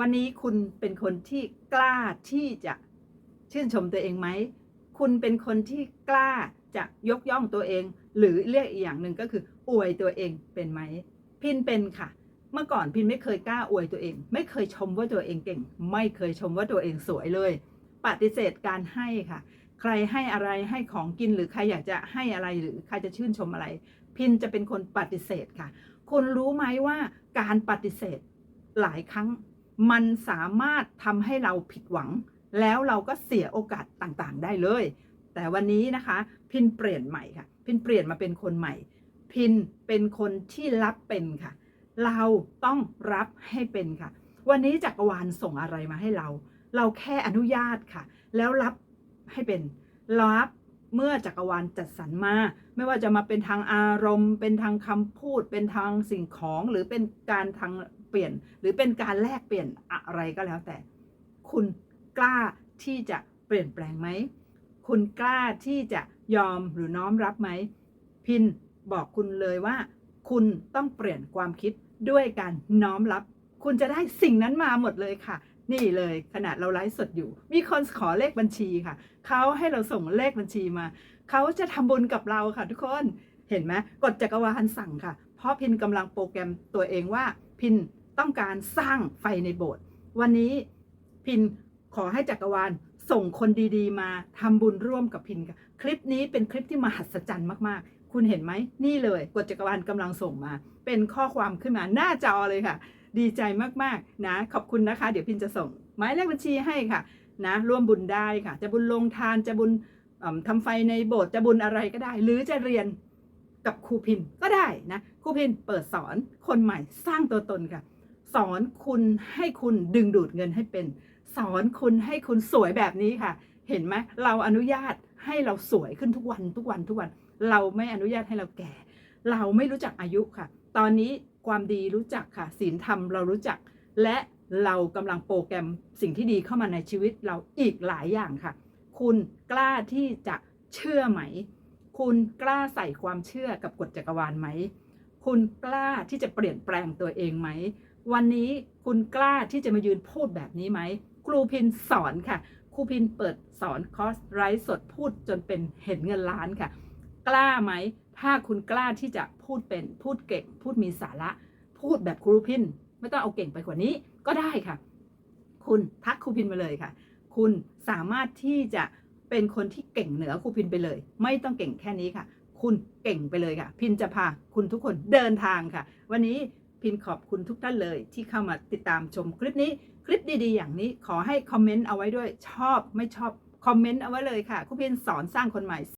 วันนี้คุณเป็นคนที่กล้าที่จะชื่นชมตัวเองไหม คุณเป็นคนที่กล้าจะยกย่องตัวเอง หรือเรียกอีกอย่างหนึ่งก็คือ อวยตัวเองเป็นไหม พินเป็นค่ะ เมื่อก่อนพินไม่เคยกล้าอวยตัวเอง ไม่เคยชมว่าตัวเองเก่ง ไม่เคยชมว่าตัวเองสวยเลย ปฏิเสธการให้ค่ะ ใครให้อะไรให้ของกินหรือใครอยากจะให้อะไรหรือใครจะชื่นชมอะไร พินจะเป็นคนปฏิเสธค่ะ คุณรู้ไหมว่าการปฏิเสธหลายครั้ง มันสามารถทำให้เราผิดหวัง แล้วเราก็เสียโอกาสต่างๆ ได้เลย แต่วันนี้นะคะ พินเปลี่ยนใหม่ค่ะ พินเปลี่ยนมาเป็นคนใหม่ พินเป็นคนที่รับเป็นค่ะ เราต้องรับให้เป็นค่ะ วันนี้จักรวาลส่งอะไรมาให้เรา เราแค่อนุญาตค่ะ แล้วรับให้เป็นรับเมื่อจักรวาลจัดสรรมา ไม่ว่าจะมาเป็นทางอารมณ์ เป็นทางคำพูด เป็นทางสิ่งของหรือเป็นการทาง เปลี่ยน หรือเป็นการแลกเปลี่ยนอะไรก็แล้วแต่ คุณกล้าที่จะเปลี่ยนแปลงไหม คุณกล้าที่จะยอมหรือน้อมรับไหม พินบอกคุณเลยว่า คุณต้องเปลี่ยนความคิดด้วยการน้อมรับ คุณจะได้สิ่งนั้นมาหมดเลยค่ะ นี่เลยขนาดเราไลฟ์สดอยู่ มีคนขอเลขบัญชีค่ะ เขาให้เราส่งเลขบัญชีมา เขาจะทำบุญกับเราค่ะทุกคน เห็นไหมกฎจักรวาลสั่งค่ะ เพราะพินกำลังโปรแกรมตัวเองว่าพินต้องการสร้างไฟในโบสถ์วันนี้พินขอให้จักรวาลส่งคนดีๆ มาทำบุญร่วมกับพินค่ะคลิปนี้เป็นคลิปที่มหัศจรรย์มากๆ คุณเห็นไหมนี่เลยกฎจักรวาลกำลังส่งมา เป็นข้อความขึ้นมาหน้าจอเลยค่ะ ดีใจมากๆนะขอบคุณนะคะ เดี๋ยวพินจะส่งหมายเลขบัญชีให้ค่ะนะร่วมบุญได้ค่ะ จะบุญลงทานจะบุญอ่ำทำไฟในโบสถ์จะบุญอะไรก็ได้ หรือจะเรียน กับครูพินก็ได้นะครูพินเปิดสอนคนใหม่สร้างตัวตนค่ะ สอนคุณให้คุณดึงดูดเงินให้เป็น สอนคุณให้คุณสวยแบบนี้ค่ะ เห็นไหมเราอนุญาตให้เราสวยขึ้นทุกวันทุกวันทุกวัน เราไม่อนุญาตให้เราแก่ เราไม่รู้จักอายุค่ะ ตอนนี้ความดีรู้จักค่ะศีลธรรมเรารู้จัก และเรากำลังโปรแกรมสิ่งที่ดีเข้ามาในชีวิตเราอีกหลายอย่างค่ะ คุณกล้าที่จะเชื่อไหม คุณกล้าใส่ความเชื่อกับกฎจักรวาลไหม คุณกล้าที่จะเปลี่ยนแปลงตัวเองไหม วันนี้คุณกล้าที่จะมายืนพูดแบบนี้ไหม ครูพินสอนค่ะ ครูพินเปิดสอนคอร์สไลฟ์สดพูดจนเป็นเห็นเงินล้านค่ะ กล้าไหม ถ้าคุณกล้าที่จะพูดเป็น พูดเก่ง พูดมีสาระ พูดแบบครูพิน ไม่ต้องเอาเก่งไปกว่านี้ก็ได้ค่ะ คุณทักครูพินมาเลยค่ะ คุณสามารถที่จะ เป็นคนที่เก่งเหนือครูพินไปเลย ไม่ต้องเก่งแค่นี้ค่ะ คุณเก่งไปเลยค่ะ พินจะพาคุณทุกคนเดินทางค่ะ วันนี้พินขอบคุณทุกท่านเลยที่เข้ามาติดตามชมคลิปนี้คลิปดีๆ อย่างนี้ขอให้คอมเมนต์เอาไว้ด้วยชอบไม่ชอบคอมเมนต์เอาไว้เลยค่ะครูพินสอนสร้างคนใหม่